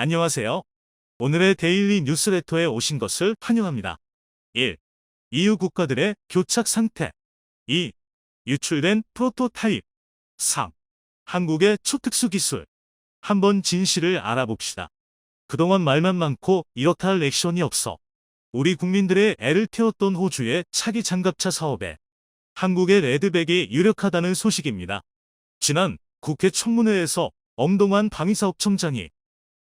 안녕하세요. 오늘의 데일리 뉴스레터에 오신 것을 환영합니다. 1. EU 국가들의 교착 상태. 2. 유출된 프로토타입. 3. 한국의 초특수 기술. 한번 진실을 알아봅시다. 그동안 말만 많고 이렇다 할 액션이 없어. 우리 국민들의 애를 태웠던 호주의 차기 장갑차 사업에 한국의 레드백이 유력하다는 소식입니다. 지난 국회 청문회에서 엄동환 방위사업청장이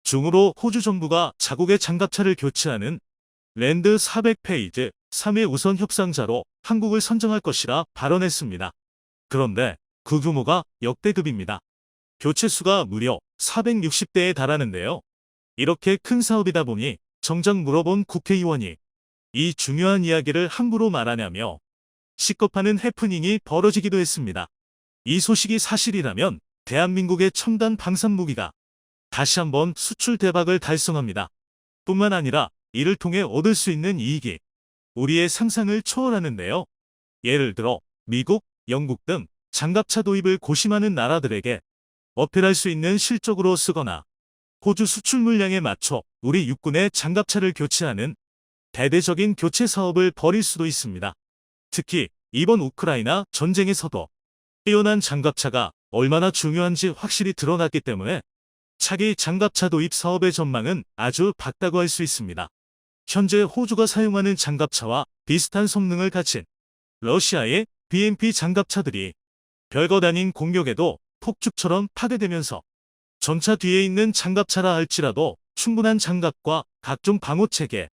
중으로 호주 정부가 자국의 장갑차를 교체하는 랜드 400페이지 3회 우선 협상자로 한국을 선정할 것이라 발언했습니다. 그런데 그 규모가 역대급입니다. 교체 수가 무려 460대에 달하는데요. 이렇게 큰 사업이다 보니 정작 물어본 국회의원이 이 중요한 이야기를 함부로 말하냐며 시겁하는 해프닝이 벌어지기도 했습니다. 이 소식이 사실이라면 대한민국의 첨단 방산 무기가 다시 한번 수출 대박을 달성합니다. 뿐만 아니라 이를 통해 얻을 수 있는 이익이 우리의 상상을 초월하는데요. 예를 들어 미국, 영국 등 장갑차 도입을 고심하는 나라들에게 어필할 수 있는 실적으로 쓰거나 호주 수출 물량에 맞춰 우리 육군의 장갑차를 교체하는 대대적인 교체 사업을 벌일 수도 있습니다. 특히 이번 우크라이나 전쟁에서도 뛰어난 장갑차가 얼마나 중요한지 확실히 드러났기 때문에 차기 장갑차 도입 사업의 전망은 아주 밝다고 할 수 있습니다. 현재 호주가 사용하는 장갑차와 비슷한 성능을 가진 러시아의 BMP 장갑차들이 별것 아닌 공격에도 폭죽처럼 파괴되면서 전차 뒤에 있는 장갑차라 할지라도 충분한 장갑과 각종 방호체계,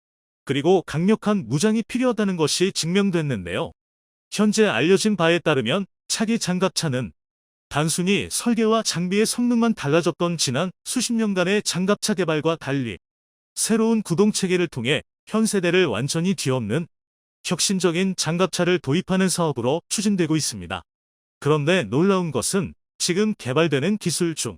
그리고 강력한 무장이 필요하다는 것이 증명됐는데요. 현재 알려진 바에 따르면 차기 장갑차는 단순히 설계와 장비의 성능만 달라졌던 지난 수십 년간의 장갑차 개발과 달리 새로운 구동 체계를 통해 현 세대를 완전히 뒤엎는 혁신적인 장갑차를 도입하는 사업으로 추진되고 있습니다. 그런데 놀라운 것은 지금 개발되는 기술 중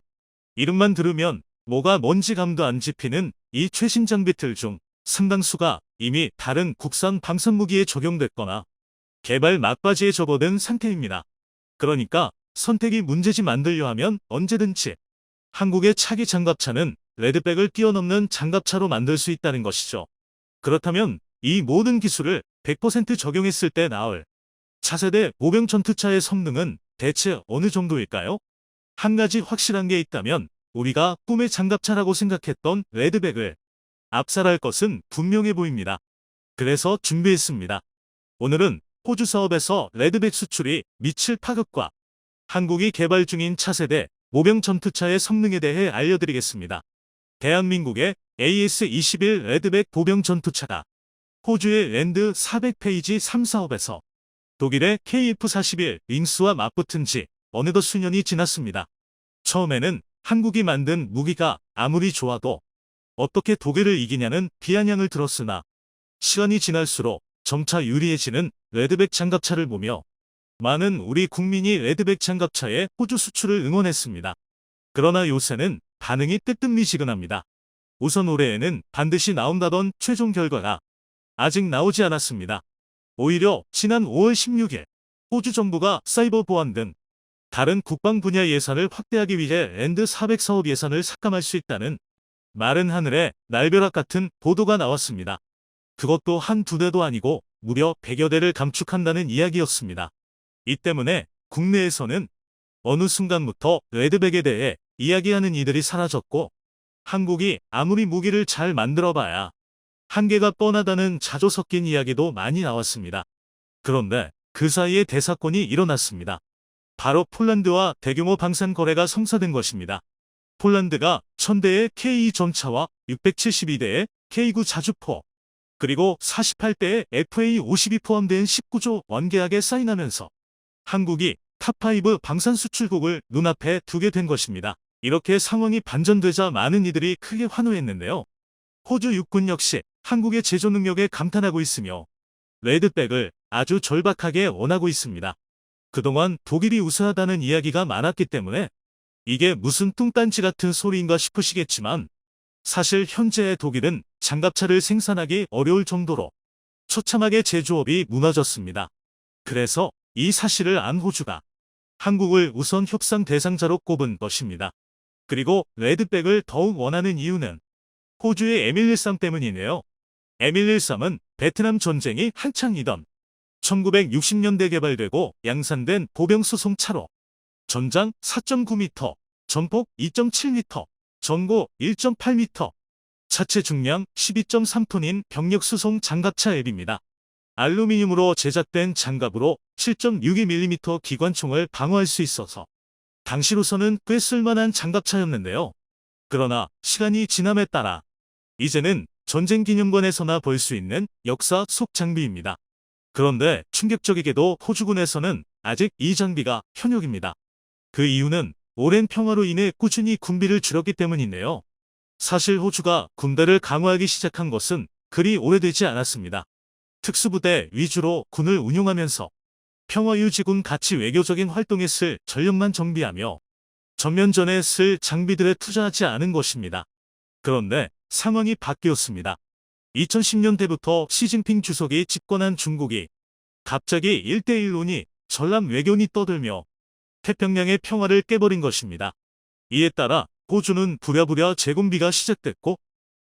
이름만 들으면 뭐가 뭔지 감도 안 잡히는 이 최신 장비들 중 상당수가 이미 다른 국산 방산 무기에 적용됐거나 개발 막바지에 접어든 상태입니다. 그러니까 선택이 문제지 만들려 하면 언제든지 한국의 차기 장갑차는 레드백을 뛰어넘는 장갑차로 만들 수 있다는 것이죠. 그렇다면 이 모든 기술을 100% 적용했을 때 나올 차세대 모병 전투차의 성능은 대체 어느 정도일까요? 한 가지 확실한 게 있다면 우리가 꿈의 장갑차라고 생각했던 레드백을 압살할 것은 분명해 보입니다. 그래서 준비했습니다. 오늘은 호주 사업에서 레드백 수출이 미칠 타격과 한국이 개발 중인 차세대 모병 전투차의 성능에 대해 알려드리겠습니다. 대한민국의 AS-21 레드백 보병 전투차가 호주의 랜드 400페이지 3 사업에서 독일의 KF-41 윙스와 맞붙은 지 어느덧 수년이 지났습니다. 처음에는 한국이 만든 무기가 아무리 좋아도 어떻게 독일을 이기냐는 비아냥을 들었으나 시간이 지날수록 점차 유리해지는 레드백 장갑차를 보며 많은 우리 국민이 레드백 장갑차의 호주 수출을 응원했습니다. 그러나 요새는 반응이 뜨뜻미지근합니다. 우선 올해에는 반드시 나온다던 최종 결과가 아직 나오지 않았습니다. 오히려 지난 5월 16일 호주 정부가 사이버 보안 등 다른 국방 분야 예산을 확대하기 위해 랜드 400 사업 예산을 삭감할 수 있다는 마른 하늘에 날벼락 같은 보도가 나왔습니다. 그것도 한 두 대도 아니고 무려 100여 대를 감축한다는 이야기였습니다. 이 때문에 국내에서는 어느 순간부터 레드백에 대해 이야기하는 이들이 사라졌고 한국이 아무리 무기를 잘 만들어봐야 한계가 뻔하다는 자조 섞인 이야기도 많이 나왔습니다. 그런데 그 사이에 대사건이 일어났습니다. 바로 폴란드와 대규모 방산 거래가 성사된 것입니다. 폴란드가 1000대의 K2 전차와 672대의 K9 자주포, 그리고 48대의 FA52 포함된 19조 원계약에 사인하면서 한국이 탑5 방산 수출국을 눈앞에 두게 된 것입니다. 이렇게 상황이 반전되자 많은 이들이 크게 환호했는데요. 호주 육군 역시 한국의 제조 능력에 감탄하고 있으며 레드백을 아주 절박하게 원하고 있습니다. 그동안 독일이 우세하다는 이야기가 많았기 때문에 이게 무슨 뚱딴지 같은 소리인가 싶으시겠지만 사실 현재의 독일은 장갑차를 생산하기 어려울 정도로 처참하게 제조업이 무너졌습니다. 그래서 이 사실을 안 호주가 한국을 우선 협상 대상자로 꼽은 것입니다. 그리고 레드백을 더욱 원하는 이유는 호주의 에밀13 때문이네요. 에밀13은 베트남 전쟁이 한창이던 1960년대 개발되고 양산된 보병 수송 차로. 전장 4.9m, 전폭 2.7m, 전고 1.8m, 차체 중량 12.3톤인 병력 수송 장갑차 앱입니다. 알루미늄으로 제작된 장갑으로 7.62mm 기관총을 방어할 수 있어서 당시로서는 꽤 쓸만한 장갑차였는데요. 그러나 시간이 지남에 따라 이제는 전쟁 기념관에서나 볼 수 있는 역사 속 장비입니다. 그런데 충격적이게도 호주군에서는 아직 이 장비가 현역입니다. 그 이유는 오랜 평화로 인해 꾸준히 군비를 줄였기 때문인데요. 사실 호주가 군대를 강화하기 시작한 것은 그리 오래되지 않았습니다. 특수부대 위주로 군을 운용하면서 평화유지군 같이 외교적인 활동에 쓸 전력만 정비하며 전면전에 쓸 장비들에 투자하지 않은 것입니다. 그런데 상황이 바뀌었습니다. 2010년대부터 시진핑 주석이 집권한 중국이 갑자기 1대1론이 전람 외교니 떠들며 태평양의 평화를 깨버린 것입니다. 이에 따라 호주는 부랴부랴 재군비가 시작됐고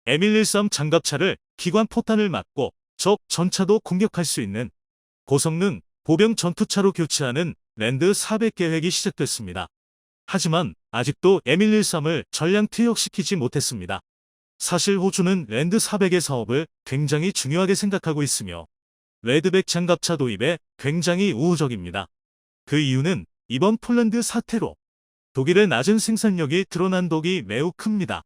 M113 장갑차를 기관 포탄을 맞고 적 전차도 공격할 수 있는 고성능 보병 전투차로 교체하는 랜드 400 계획이 시작됐습니다. 하지만 아직도 M113을 전량 퇴역시키지 못했습니다. 사실 호주는 랜드 400의 사업을 굉장히 중요하게 생각하고 있으며 레드백 장갑차 도입에 굉장히 우호적입니다. 그 이유는 이번 폴란드 사태로 독일의 낮은 생산력이 드러난 독이 매우 큽니다.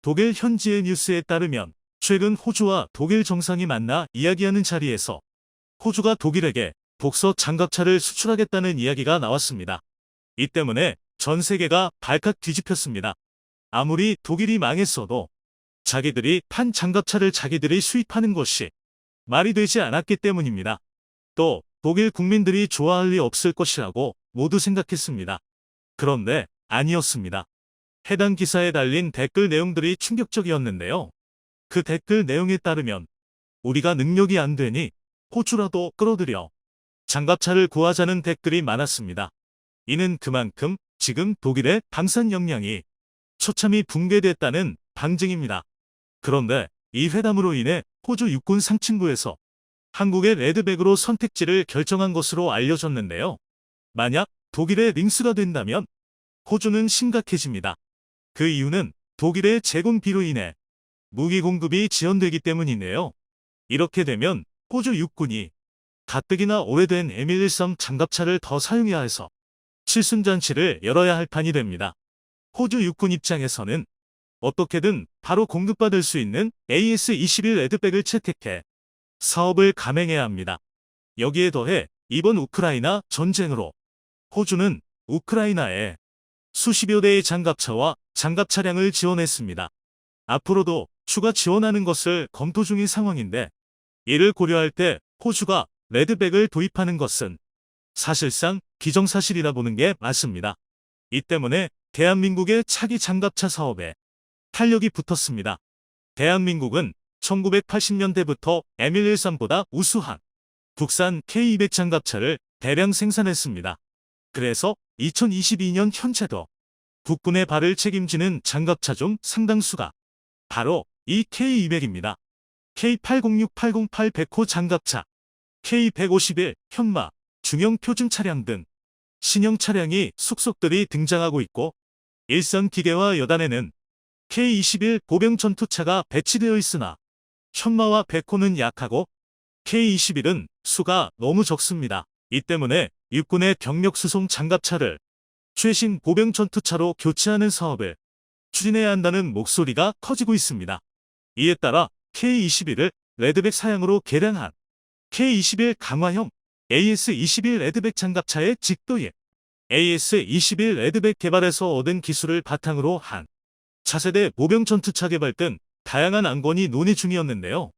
독일 현지의 뉴스에 따르면 최근 호주와 독일 정상이 만나 이야기하는 자리에서 호주가 독일에게 독서 장갑차를 수출하겠다는 이야기가 나왔습니다. 이 때문에 전 세계가 발칵 뒤집혔습니다. 아무리 독일이 망했어도 자기들이 판 장갑차를 자기들이 수입하는 것이 말이 되지 않았기 때문입니다. 또 독일 국민들이 좋아할 리 없을 것이라고 모두 생각했습니다. 그런데 아니었습니다. 해당 기사에 달린 댓글 내용들이 충격적이었는데요. 그 댓글 내용에 따르면 우리가 능력이 안 되니 호주라도 끌어들여 장갑차를 구하자는 댓글이 많았습니다. 이는 그만큼 지금 독일의 방산 역량이 처참히 붕괴됐다는 방증입니다. 그런데 이 회담으로 인해 호주 육군 상층부에서 한국의 레드백으로 선택지를 결정한 것으로 알려졌는데요. 만약 독일의 링스가 된다면 호주는 심각해집니다. 그 이유는 독일의 제공비로 인해 무기 공급이 지연되기 때문이네요. 이렇게 되면 호주 육군이 가뜩이나 오래된 M113 장갑차를 더 사용해야 해서 칠순잔치를 열어야 할 판이 됩니다. 호주 육군 입장에서는 어떻게든 바로 공급받을 수 있는 AS-21 레드백을 채택해 사업을 감행해야 합니다. 여기에 더해 이번 우크라이나 전쟁으로 호주는 우크라이나에 수십여 대의 장갑차와 장갑 차량을 지원했습니다. 앞으로도 추가 지원하는 것을 검토 중인 상황인데 이를 고려할 때 호주가 레드백을 도입하는 것은 사실상 기정사실이라 보는 게 맞습니다. 이 때문에 대한민국의 차기 장갑차 사업에 탄력이 붙었습니다. 대한민국은 1980년대부터 M113보다 우수한 국산 K200 장갑차를 대량 생산했습니다. 그래서 2022년 현재도 국군의 발을 책임지는 장갑차 중 상당수가 바로 이 K200입니다. K806808 백호 장갑차, K151 현마, 중형 표준 차량 등 신형 차량이 속속들이 등장하고 있고 일선 기계와 여단에는 K21 보병 전투차가 배치되어 있으나 현마와 백호는 약하고 K21은 수가 너무 적습니다. 이 때문에 육군의 병력 수송 장갑차를 최신 보병 전투차로 교체하는 사업을 추진해야 한다는 목소리가 커지고 있습니다. 이에 따라 K21을 레드백 사양으로 개량한 K21 강화형 AS21 레드백 장갑차의 직도예 AS21 레드백 개발에서 얻은 기술을 바탕으로 한 차세대 보병 전투차 개발 등 다양한 안건이 논의 중이었는데요.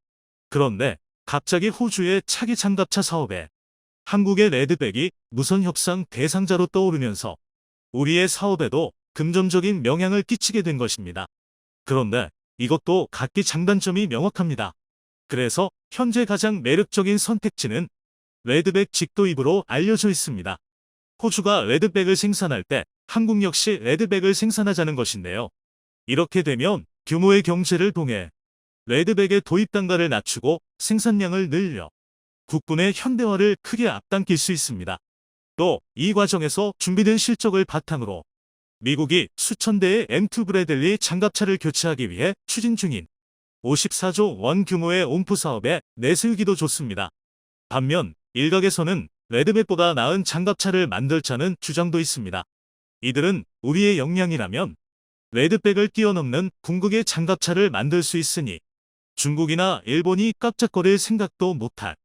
그런데 갑자기 호주의 차기 장갑차 사업에 한국의 레드백이 무선 협상 대상자로 떠오르면서 우리의 사업에도 금전적인 영향을 끼치게 된 것입니다. 그런데 이것도 각기 장단점이 명확합니다. 그래서 현재 가장 매력적인 선택지는 레드백 직도입으로 알려져 있습니다. 호주가 레드백을 생산할 때 한국 역시 레드백을 생산하자는 것인데요. 이렇게 되면 규모의 경제를 통해 레드백의 도입 단가를 낮추고 생산량을 늘려 국군의 현대화를 크게 앞당길 수 있습니다. 또 이 과정에서 준비된 실적을 바탕으로 미국이 수천 대의 M2 브래들리 장갑차를 교체하기 위해 추진 중인 54조 원 규모의 옴프 사업에 내세우기도 좋습니다. 반면 일각에서는 레드백보다 나은 장갑차를 만들자는 주장도 있습니다. 이들은 우리의 역량이라면 레드백을 뛰어넘는 궁극의 장갑차를 만들 수 있으니 중국이나 일본이 깜짝거릴 생각도 못할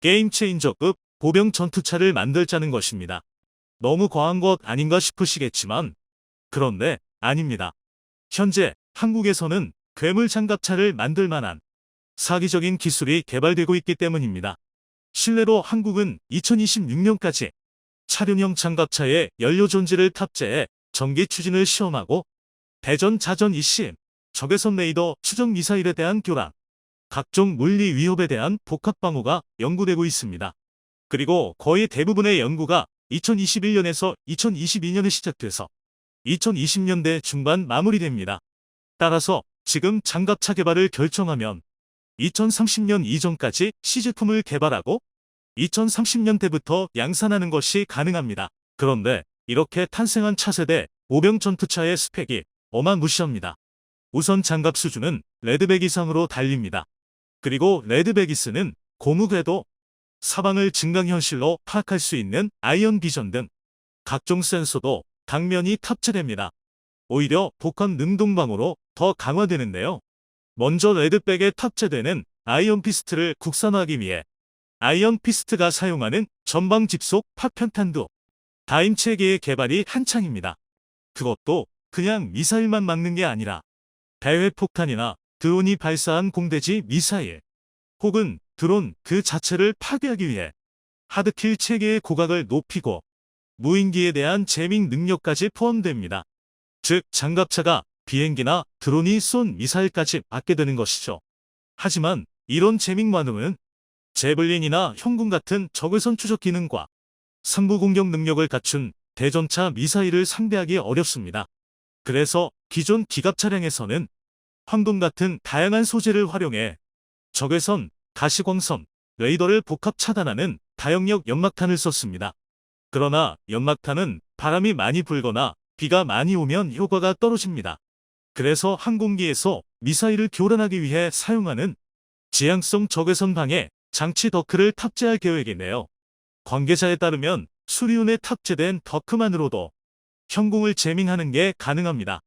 게임 체인저급 보병 전투차를 만들자는 것입니다. 너무 과한 것 아닌가 싶으시겠지만 그런데 아닙니다. 현재 한국에서는 괴물 장갑차를 만들 만한 사기적인 기술이 개발되고 있기 때문입니다. 실내로 한국은 2026년까지 차륜형 장갑차에 연료 존재를 탑재해 전기 추진을 시험하고 대전 자전 이심, 적외선 레이더 추적 미사일에 대한 교란, 각종 물리 위협에 대한 복합 방어가 연구되고 있습니다. 그리고 거의 대부분의 연구가 2021년에서 2022년에 시작돼서 2020년대 중반 마무리됩니다. 따라서 지금 장갑차 개발을 결정하면 2030년 이전까지 시제품을 개발하고 2030년대부터 양산하는 것이 가능합니다. 그런데 이렇게 탄생한 차세대 보병 전투차의 스펙이 어마무시합니다. 우선 장갑 수준은 레드백 이상으로 달립니다. 그리고 레드백이스는 고무 궤도, 사방을 증강현실로 파악할 수 있는 아이언 비전 등 각종 센서도 당면이 탑재됩니다. 오히려 복합 능동방으로 더 강화되는데요. 먼저 레드백에 탑재되는 아이언 피스트를 국산화하기 위해 아이언 피스트가 사용하는 전방 집속 파편탄두 다임 체계의 개발이 한창입니다. 그것도 그냥 미사일만 막는 게 아니라 대회 폭탄이나 드론이 발사한 공대지 미사일 혹은 드론 그 자체를 파괴하기 위해 하드킬 체계의 고각을 높이고 무인기에 대한 재밍 능력까지 포함됩니다. 즉 장갑차가 비행기나 드론이 쏜 미사일까지 받게 되는 것이죠. 하지만 이런 재밍만으로는 제블린이나 형군 같은 적외선 추적 기능과 상부 공격 능력을 갖춘 대전차 미사일을 상대하기 어렵습니다. 그래서 기존 기갑 차량에서는 황금 같은 다양한 소재를 활용해 적외선, 가시광선, 레이더를 복합 차단하는 다역력 연막탄을 썼습니다. 그러나 연막탄은 바람이 많이 불거나 비가 많이 오면 효과가 떨어집니다. 그래서 항공기에서 미사일을 교란하기 위해 사용하는 지향성 적외선 방해 장치 더크를 탑재할 계획이네요. 관계자에 따르면 수리운에 탑재된 더크만으로도 현궁을 재밍하는 게 가능합니다.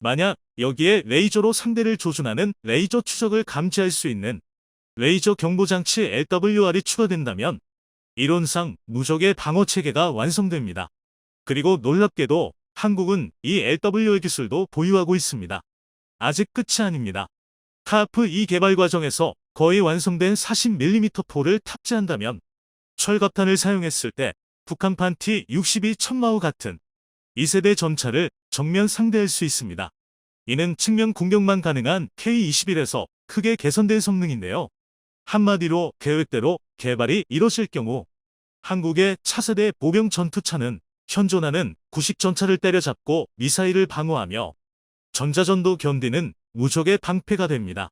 만약 여기에 레이저로 상대를 조준하는 레이저 추적을 감지할 수 있는 레이저 경보장치 LWR이 추가된다면 이론상 무적의 방어 체계가 완성됩니다. 그리고 놀랍게도 한국은 이 LWR 기술도 보유하고 있습니다. 아직 끝이 아닙니다. 카프 이 개발 과정에서 거의 완성된 40mm 포를 탑재한다면 철갑탄을 사용했을 때 북한판 T-62 천마호 같은 2세대 전차를 정면 상대할 수 있습니다. 이는 측면 공격만 가능한 K-21에서 크게 개선된 성능인데요. 한마디로 계획대로 개발이 이뤄질 경우 한국의 차세대 보병 전투차는 현존하는 구식 전차를 때려잡고 미사일을 방어하며 전자전도 견디는 무적의 방패가 됩니다.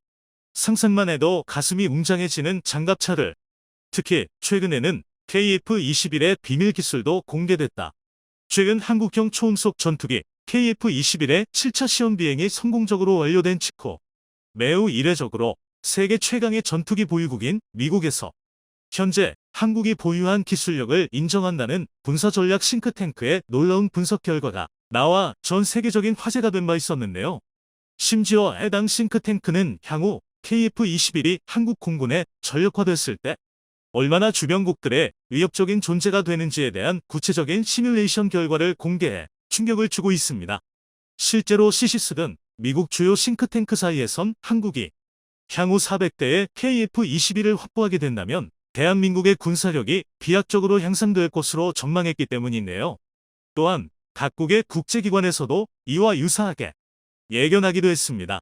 상상만 해도 가슴이 웅장해지는 장갑차를 특히 최근에는 KF-21의 비밀 기술도 공개됐다. 최근 한국형 초음속 전투기 KF-21의 7차 시험 비행이 성공적으로 완료된 직후 매우 이례적으로 세계 최강의 전투기 보유국인 미국에서 현재 한국이 보유한 기술력을 인정한다는 군사전략 싱크탱크의 놀라운 분석 결과가 나와 전 세계적인 화제가 된 바 있었는데요. 심지어 해당 싱크탱크는 향후 KF-21이 한국 공군에 전력화됐을 때 얼마나 주변국들의 위협적인 존재가 되는지에 대한 구체적인 시뮬레이션 결과를 공개해 충격을 주고 있습니다. 실제로 시시스 등 미국 주요 싱크탱크 사이에선 한국이 향후 400대의 KF-21을 확보하게 된다면 대한민국의 군사력이 비약적으로 향상될 것으로 전망했기 때문인데요. 또한 각국의 국제기관에서도 이와 유사하게 예견하기도 했습니다.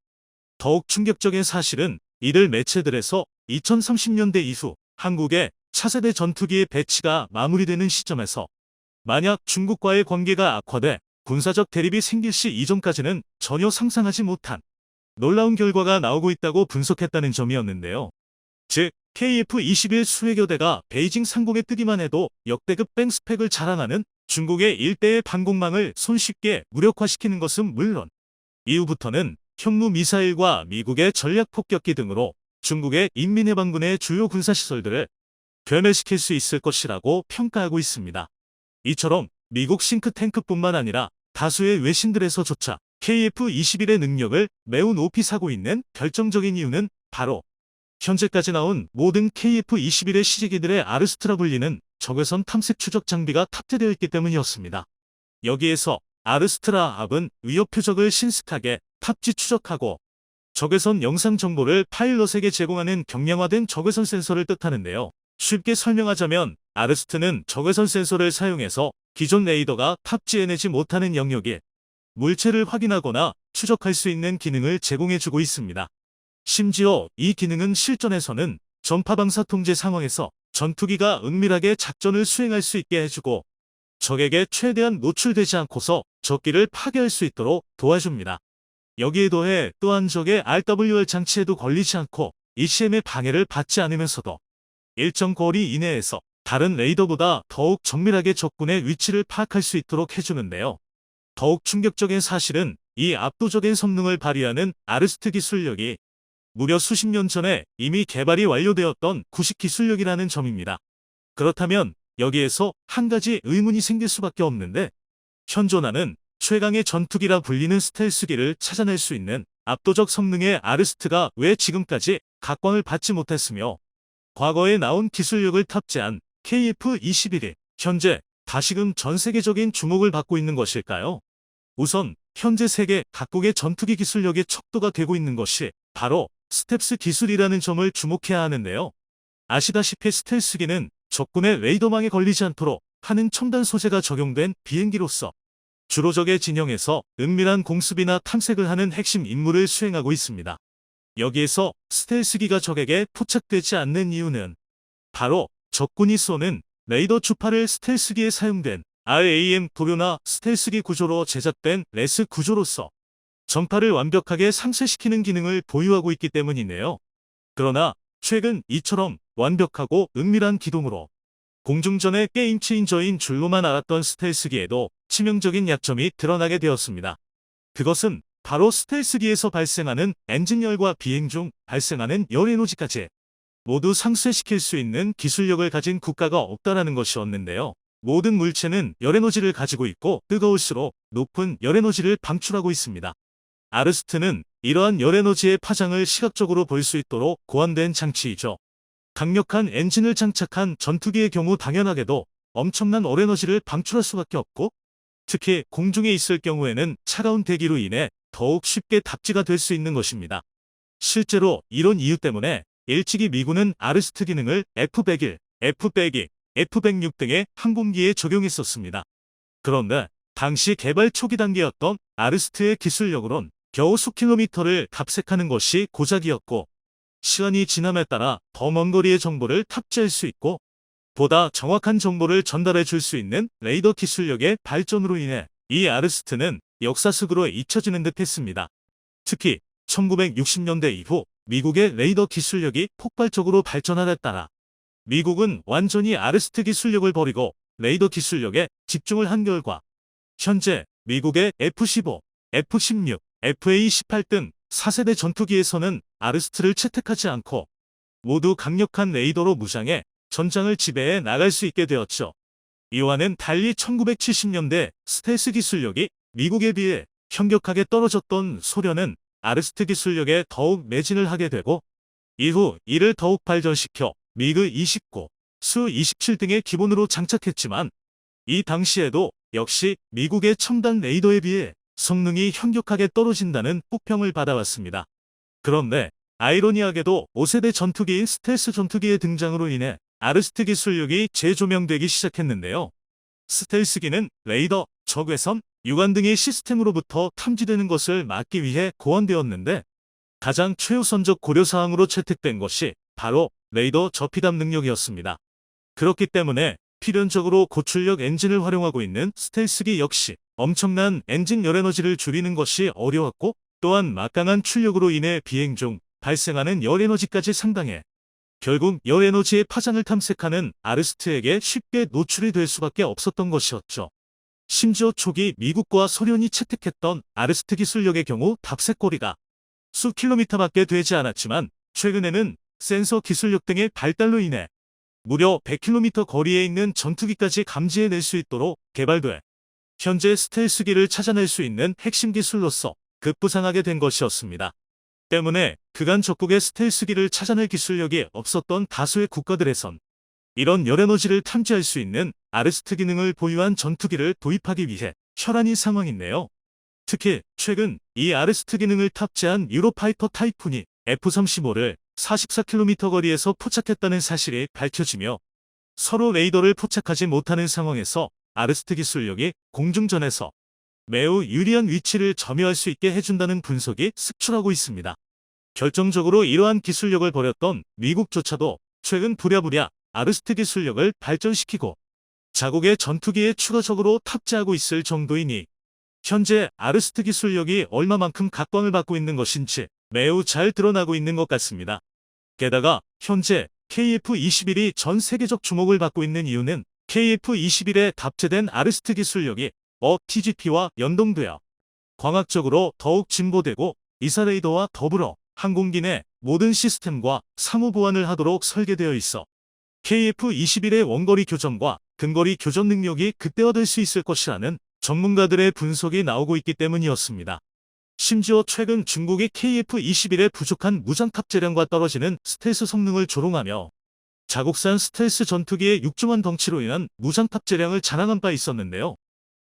더욱 충격적인 사실은 이들 매체들에서 2030년대 이후 한국의 차세대 전투기의 배치가 마무리되는 시점에서 만약 중국과의 관계가 악화돼 군사적 대립이 생길 시 이전까지는 전혀 상상하지 못한 놀라운 결과가 나오고 있다고 분석했다는 점이었는데요. 즉, KF-21 수혜교대가 베이징 상공에 뜨기만 해도 역대급 뺑 스펙을 자랑하는 중국의 일대의 방공망을 손쉽게 무력화시키는 것은 물론 이후부터는 현무 미사일과 미국의 전략 폭격기 등으로 중국의 인민해방군의 주요 군사시설들을 괴멸시킬 수 있을 것이라고 평가하고 있습니다. 이처럼 미국 싱크탱크뿐만 아니라 다수의 외신들에서조차 KF-21의 능력을 매우 높이 사고 있는 결정적인 이유는 바로 현재까지 나온 모든 KF-21의 시제기들의 아르스트라 불리는 적외선 탐색 추적 장비가 탑재되어 있기 때문이었습니다. 여기에서 아르스트라 압은 위협 표적을 신속하게 탑지 추적하고 적외선 영상 정보를 파일럿에게 제공하는 경량화된 적외선 센서를 뜻하는데요. 쉽게 설명하자면 아르스트는 적외선 센서를 사용해서 기존 레이더가 탑재해내지 못하는 영역에 물체를 확인하거나 추적할 수 있는 기능을 제공해주고 있습니다. 심지어 이 기능은 실전에서는 전파 방사 통제 상황에서 전투기가 은밀하게 작전을 수행할 수 있게 해주고 적에게 최대한 노출되지 않고서 적기를 파괴할 수 있도록 도와줍니다. 여기에 더해 또한 적의 RWR 장치에도 걸리지 않고 ECM의 방해를 받지 않으면서도 일정 거리 이내에서 다른 레이더보다 더욱 정밀하게 적군의 위치를 파악할 수 있도록 해주는데요. 더욱 충격적인 사실은 이 압도적인 성능을 발휘하는 아르스트 기술력이 무려 수십 년 전에 이미 개발이 완료되었던 구식 기술력이라는 점입니다. 그렇다면 여기에서 한 가지 의문이 생길 수밖에 없는데 현존하는 최강의 전투기라 불리는 스텔스기를 찾아낼 수 있는 압도적 성능의 아르스트가 왜 지금까지 각광을 받지 못했으며 과거에 나온 기술력을 탑재한 KF-21이 현재 다시금 전 세계적인 주목을 받고 있는 것일까요? 우선 현재 세계 각국의 전투기 기술력의 척도가 되고 있는 것이 바로 스텝스 기술이라는 점을 주목해야 하는데요. 아시다시피 스텔스기는 적군의 레이더망에 걸리지 않도록 하는 첨단 소재가 적용된 비행기로서 주로 적의 진영에서 은밀한 공습이나 탐색을 하는 핵심 임무를 수행하고 있습니다. 여기에서 스텔스기가 적에게 포착되지 않는 이유는 바로 적군이 쏘는 레이더 주파를 스텔스기에 사용된 RAM 도료나 스텔스기 구조로 제작된 레스 구조로서 전파를 완벽하게 상쇄시키는 기능을 보유하고 있기 때문이네요. 그러나 최근 이처럼 완벽하고 은밀한 기동으로 공중전의 게임 체인저인 줄로만 알았던 스텔스기에도 치명적인 약점이 드러나게 되었습니다. 그것은 바로 스텔스기에서 발생하는 엔진열과 비행 중 발생하는 열 에너지까지 모두 상쇄시킬 수 있는 기술력을 가진 국가가 없다라는 것이었는데요. 모든 물체는 열 에너지를 가지고 있고 뜨거울수록 높은 열 에너지를 방출하고 있습니다. 아르스트는 이러한 열 에너지의 파장을 시각적으로 볼 수 있도록 고안된 장치이죠. 강력한 엔진을 장착한 전투기의 경우 당연하게도 엄청난 열 에너지를 방출할 수밖에 없고 특히 공중에 있을 경우에는 차가운 대기로 인해 더욱 쉽게 답지가 될 수 있는 것입니다. 실제로 이런 이유 때문에 일찍이 미군은 아르스트 기능을 F-101, F-102, F-106 등의 항공기에 적용했었습니다. 그런데 당시 개발 초기 단계였던 아르스트의 기술력으론 겨우 수킬로미터를 갑색하는 것이 고작이었고 시간이 지남에 따라 더 먼 거리의 정보를 탑재할 수 있고 보다 정확한 정보를 전달해 줄 수 있는 레이더 기술력의 발전으로 인해 이 아르스트는 역사 속으로 잊혀지는 듯 했습니다. 특히 1960년대 이후 미국의 레이더 기술력이 폭발적으로 발전하에 따라 미국은 완전히 아르스트 기술력을 버리고 레이더 기술력에 집중을 한 결과 현재 미국의 F-15, F-16, FA-18 등 4세대 전투기에서는 아르스트를 채택하지 않고 모두 강력한 레이더로 무장해 전장을 지배해 나갈 수 있게 되었죠. 이와는 달리 1970년대 스텔스 기술력이 미국에 비해 현격하게 떨어졌던 소련은 아르스트 기술력에 더욱 매진을 하게 되고 이후 이를 더욱 발전시켜 미그 29, 수 27 등의 기본으로 장착했지만 이 당시에도 역시 미국의 첨단 레이더에 비해 성능이 현격하게 떨어진다는 혹평을 받아왔습니다. 그런데 아이러니하게도 5세대 전투기인 스텔스 전투기의 등장으로 인해 아르스트 기술력이 재조명되기 시작했는데요. 스텔스기는 레이더, 적외선, 유관 등의 시스템으로부터 탐지되는 것을 막기 위해 고안되었는데 가장 최우선적 고려사항으로 채택된 것이 바로 레이더 저피담 능력이었습니다. 그렇기 때문에 필연적으로 고출력 엔진을 활용하고 있는 스텔스기 역시 엄청난 엔진 열에너지를 줄이는 것이 어려웠고 또한 막강한 출력으로 인해 비행 중 발생하는 열에너지까지 상당해 결국 열에너지의 파장을 탐색하는 아르스트에게 쉽게 노출이 될 수밖에 없었던 것이었죠. 심지어 초기 미국과 소련이 채택했던 아르스트 기술력의 경우 답세거리가 수 킬로미터밖에 되지 않았지만 최근에는 센서 기술력 등의 발달로 인해 무려 100km 거리에 있는 전투기까지 감지해낼 수 있도록 개발돼 현재 스텔스기를 찾아낼 수 있는 핵심 기술로서 급부상하게 된 것이었습니다. 때문에 그간 적국의 스텔스기를 찾아낼 기술력이 없었던 다수의 국가들에선 이런 열에너지를 탐지할 수 있는 아르스트 기능을 보유한 전투기를 도입하기 위해 혈안인 상황인데요. 특히 최근 이 아르스트 기능을 탑재한 유로파이터 타이푼이 F-35를 44km 거리에서 포착했다는 사실이 밝혀지며 서로 레이더를 포착하지 못하는 상황에서 아르스트 기술력이 공중전에서 매우 유리한 위치를 점유할 수 있게 해준다는 분석이 속출하고 있습니다. 결정적으로 이러한 기술력을 벌였던 미국조차도 최근 부랴부랴 아르스트 기술력을 발전시키고 자국의 전투기에 추가적으로 탑재하고 있을 정도이니 현재 아르스트 기술력이 얼마만큼 각광을 받고 있는 것인지 매우 잘 드러나고 있는 것 같습니다. 게다가 현재 KF-21이 전 세계적 주목을 받고 있는 이유는 KF-21에 탑재된 아르스트 기술력이 어 TGP와 연동되어 광학적으로 더욱 진보되고 이사레이더와 더불어 항공기 내 모든 시스템과 상호 보완을 하도록 설계되어 있어 KF-21의 원거리 교전과 근거리 교전 능력이 극대화될 수 있을 것이라는 전문가들의 분석이 나오고 있기 때문이었습니다. 심지어 최근 중국이 KF-21의 부족한 무장 탑재량과 떨어지는 스텔스 성능을 조롱하며 자국산 스텔스 전투기의 육중한 덩치로 인한 무장 탑재량을 자랑한 바 있었는데요.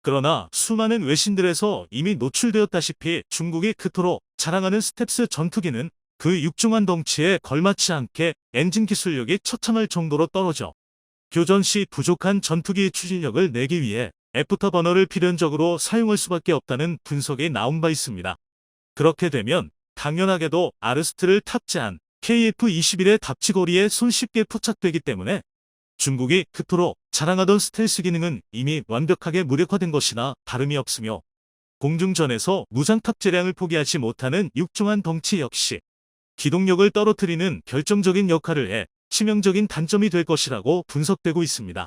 그러나 수많은 외신들에서 이미 노출되었다시피 중국이 그토록 자랑하는 스텝스 전투기는 그 육중한 덩치에 걸맞지 않게 엔진 기술력이 처참할 정도로 떨어져 교전 시 부족한 전투기 추진력을 내기 위해 애프터 버너를 필연적으로 사용할 수밖에 없다는 분석이 나온 바 있습니다. 그렇게 되면 당연하게도 아르스트를 탑재한 KF-21의 답지거리에 손쉽게 포착되기 때문에 중국이 그토록 자랑하던 스텔스 기능은 이미 완벽하게 무력화된 것이나 다름이 없으며 공중전에서 무장 탑 재량을 포기하지 못하는 육중한 덩치 역시 기동력을 떨어뜨리는 결정적인 역할을 해 치명적인 단점이 될 것이라고 분석되고 있습니다.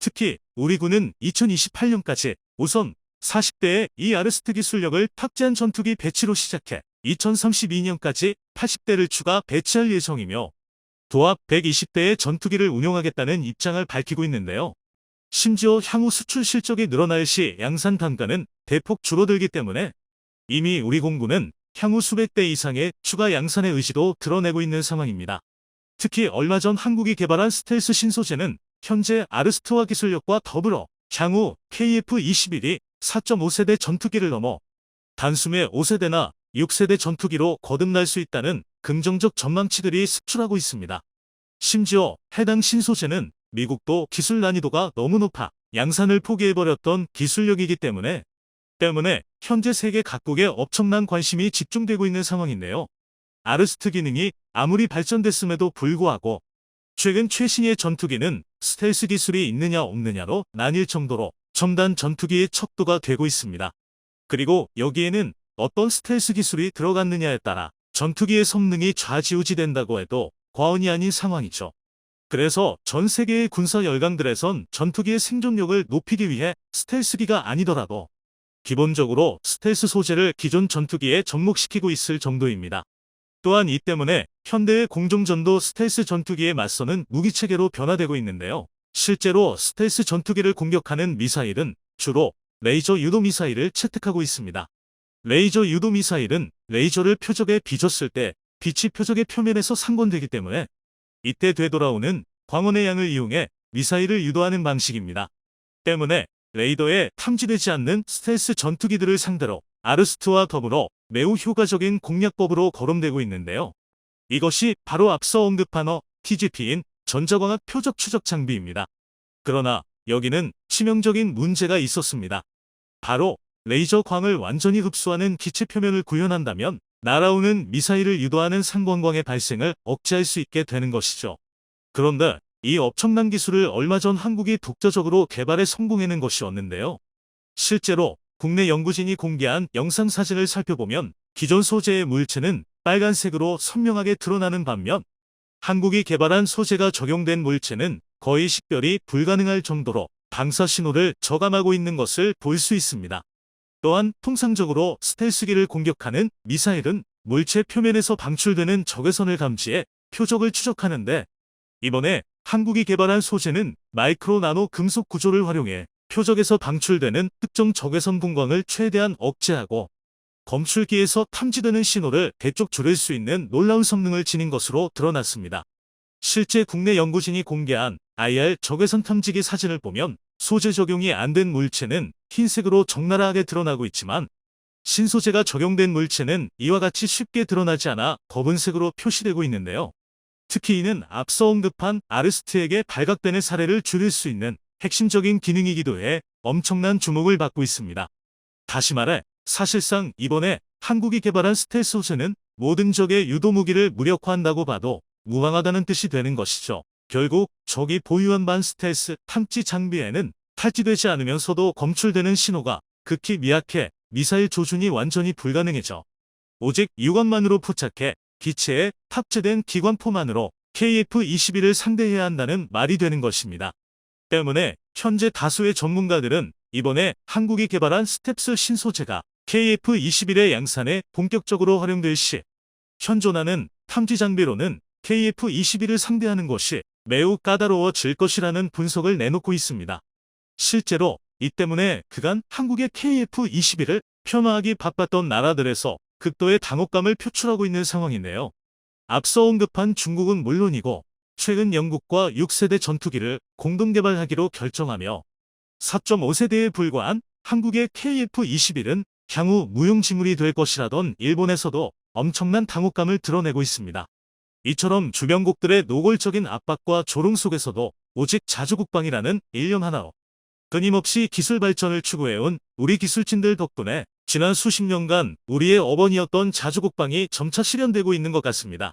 특히 우리 군은 2028년까지 우선 40대의 이 아르스트 기술력을 탑재한 전투기 배치로 시작해 2032년까지 80대를 추가 배치할 예정이며 도합 120대의 전투기를 운용하겠다는 입장을 밝히고 있는데요. 심지어 향후 수출 실적이 늘어날 시 양산 단가는 대폭 줄어들기 때문에 이미 우리 공군은 향후 수백 대 이상의 추가 양산의 의지도 드러내고 있는 상황입니다. 특히 얼마 전 한국이 개발한 스텔스 신소재는 현재 아르스트와 기술력과 더불어 향후 KF-21이 4.5세대 전투기를 넘어 단숨에 5세대나 6세대 전투기로 거듭날 수 있다는 긍정적 전망치들이 속출하고 있습니다. 심지어 해당 신소재는 미국도 기술 난이도가 너무 높아 양산을 포기해버렸던 기술력이기 때문에 때문에 현재 세계 각국에 엄청난 관심이 집중되고 있는 상황인데요. 아르스트 기능이 아무리 발전됐음에도 불구하고 최근 최신의 전투기는 스텔스 기술이 있느냐 없느냐로 나뉠 정도로 첨단 전투기의 척도가 되고 있습니다. 그리고 여기에는 어떤 스텔스 기술이 들어갔느냐에 따라 전투기의 성능이 좌지우지된다고 해도 과언이 아닌 상황이죠. 그래서 전 세계의 군사 열강들에선 전투기의 생존력을 높이기 위해 스텔스기가 아니더라도 기본적으로 스텔스 소재를 기존 전투기에 접목시키고 있을 정도입니다. 또한 이 때문에 현대의 공중전도 스텔스 전투기에 맞서는 무기체계로 변화되고 있는데요. 실제로 스텔스 전투기를 공격하는 미사일은 주로 레이저 유도 미사일을 채택하고 있습니다. 레이저 유도 미사일은 레이저를 표적에 비줬을 때 빛이 표적의 표면에서 상본되기 때문에 이때 되돌아오는 광원의 양을 이용해 미사일을 유도하는 방식입니다. 때문에 레이더에 탐지되지 않는 스텔스 전투기들을 상대로 아르스트와 더불어 매우 효과적인 공략법으로 거론되고 있는데요. 이것이 바로 앞서 언급한 어 TGP인 전자광학 표적 추적 장비입니다. 그러나 여기는 치명적인 문제가 있었습니다. 바로 레이저 광을 완전히 흡수하는 기체 표면을 구현한다면 날아오는 미사일을 유도하는 상권광의 발생을 억제할 수 있게 되는 것이죠. 그런데 이 엄청난 기술을 얼마 전 한국이 독자적으로 개발에 성공해낸 것이었는데요. 실제로 국내 연구진이 공개한 영상 사진을 살펴보면 기존 소재의 물체는 빨간색으로 선명하게 드러나는 반면 한국이 개발한 소재가 적용된 물체는 거의 식별이 불가능할 정도로 방사 신호를 저감하고 있는 것을 볼 수 있습니다. 또한 통상적으로 스텔스기를 공격하는 미사일은 물체 표면에서 방출되는 적외선을 감지해 표적을 추적하는데 이번에 한국이 개발한 소재는 마이크로 나노 금속 구조를 활용해 표적에서 방출되는 특정 적외선 분광을 최대한 억제하고 검출기에서 탐지되는 신호를 대쪽 줄일 수 있는 놀라운 성능을 지닌 것으로 드러났습니다. 실제 국내 연구진이 공개한 IR 적외선 탐지기 사진을 보면 소재 적용이 안 된 물체는 흰색으로 적나라하게 드러나고 있지만 신소재가 적용된 물체는 이와 같이 쉽게 드러나지 않아 검은색으로 표시되고 있는데요. 특히 이는 앞서 언급한 아르스트에게 발각되는 사례를 줄일 수 있는 핵심적인 기능이기도 해 엄청난 주목을 받고 있습니다. 다시 말해 사실상 이번에 한국이 개발한 스텔스 소재는 모든 적의 유도 무기를 무력화한다고 봐도 무방하다는 뜻이 되는 것이죠. 결국 적이 보유한 반 스텔스 탐지 장비에는 탈지되지 않으면서도 검출되는 신호가 극히 미약해 미사일 조준이 완전히 불가능해져. 오직 유관만으로 포착해 기체에 탑재된 기관포만으로 KF-21을 상대해야 한다는 말이 되는 것입니다. 때문에 현재 다수의 전문가들은 이번에 한국이 개발한 스텝스 신소재가 KF-21의 양산에 본격적으로 활용될 시 현존하는 탐지 장비로는 KF-21을 상대하는 것이 매우 까다로워질 것이라는 분석을 내놓고 있습니다. 실제로 이 때문에 그간 한국의 KF-21을 폄하하기 바빴던 나라들에서 극도의 당혹감을 표출하고 있는 상황인데요. 앞서 언급한 중국은 물론이고 최근 영국과 6세대 전투기를 공동 개발하기로 결정하며 4.5세대에 불과한 한국의 KF-21은 향후 무용지물이 될 것이라던 일본에서도 엄청난 당혹감을 드러내고 있습니다. 이처럼 주변국들의 노골적인 압박과 조롱 속에서도 오직 자주국방이라는 일념 하나로 끊임없이 기술 발전을 추구해온 우리 기술진들 덕분에 지난 수십 년간 우리의 어머니였던 자주국방이 점차 실현되고 있는 것 같습니다.